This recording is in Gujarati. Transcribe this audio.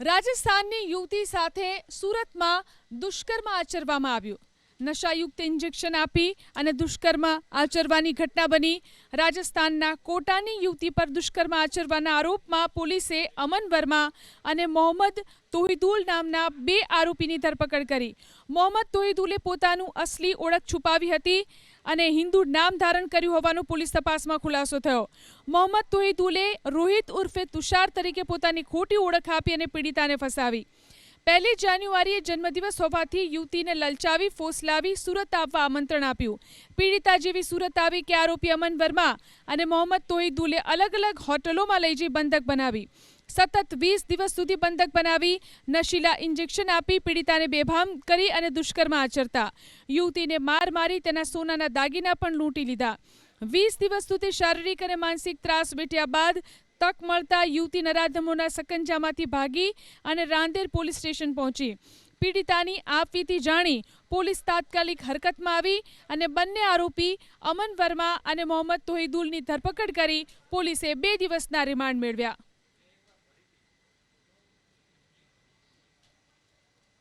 રાજસ્થાનની યુવતી સાથે સુરતમાં દુષ્કર્મ આચરવામાં આવ્યું. નશાયુક્ત ઇન્જેક્શન આપી અને દુષ્કર્મ આચરવાની ઘટના બની. રાજસ્થાનના કોટાની યુવતી પર દુષ્કર્મ આચરવાના આરોપમાં પોલીસે અમન વર્મા અને મોહમ્મદ તોહિદુલ નામના બે આરોપીની ધરપકડ કરી. મોહમ્મદ તોહિદુલે પોતાનું અસલી ઓળખ છુપાવી હતી. અને હિન્દુ નામ ધારણ કર્યું હોવાનો પોલીસ તપાસમાં ખુલાસો થયો. મોહમ્મદ તોહિદુલે રોહિત ઉર્ફે તુષાર તરીકે પોતાની ખોટી ઓળખ આપી અને પીડિતાને ફસાવી. પહેલી જાન્યુઆરીએ જન્મદિવસ હોવાથી યુવતીને લલચાવી, ફોસલાવી, સુરત આવવા આમંત્રણ આપ્યું. પીડિતા જેવી સુરત આવી કે આરોપી અમન વર્મા અને મોહમ્મદ તોહિદુલે અલગ અલગ હોટલોમાં લઈ જઈ બંધક બનાવી. સતત વીસ દિવસ સુધી બંધક બનાવી નશીલા ઇન્જેક્શન આપી પીડિતાને બેભામ કરી અને દુષ્કર્મ આચરતા. યુવતીને માર મારી તેના સોનાના દાગીના પણ લૂંટી લીધા. વીસ દિવસ સુધી શારીરિક અને માનસિક ત્રાસ વેઠ્યા બાદ તક મળતા યુવતી નરાધમોના સકંજામાંથી ભાગી અને રાંદેર પોલીસ સ્ટેશન પહોંચી. પીડિતાની આપવીતી જાણી પોલીસ તાત્કાલિક હરકતમાં આવી અને બંને આરોપી અમન વર્મા અને મોહમ્મદ તોહિદુલની ધરપકડ કરી પોલીસે બે દિવસના રિમાન્ડ મેળવ્યા.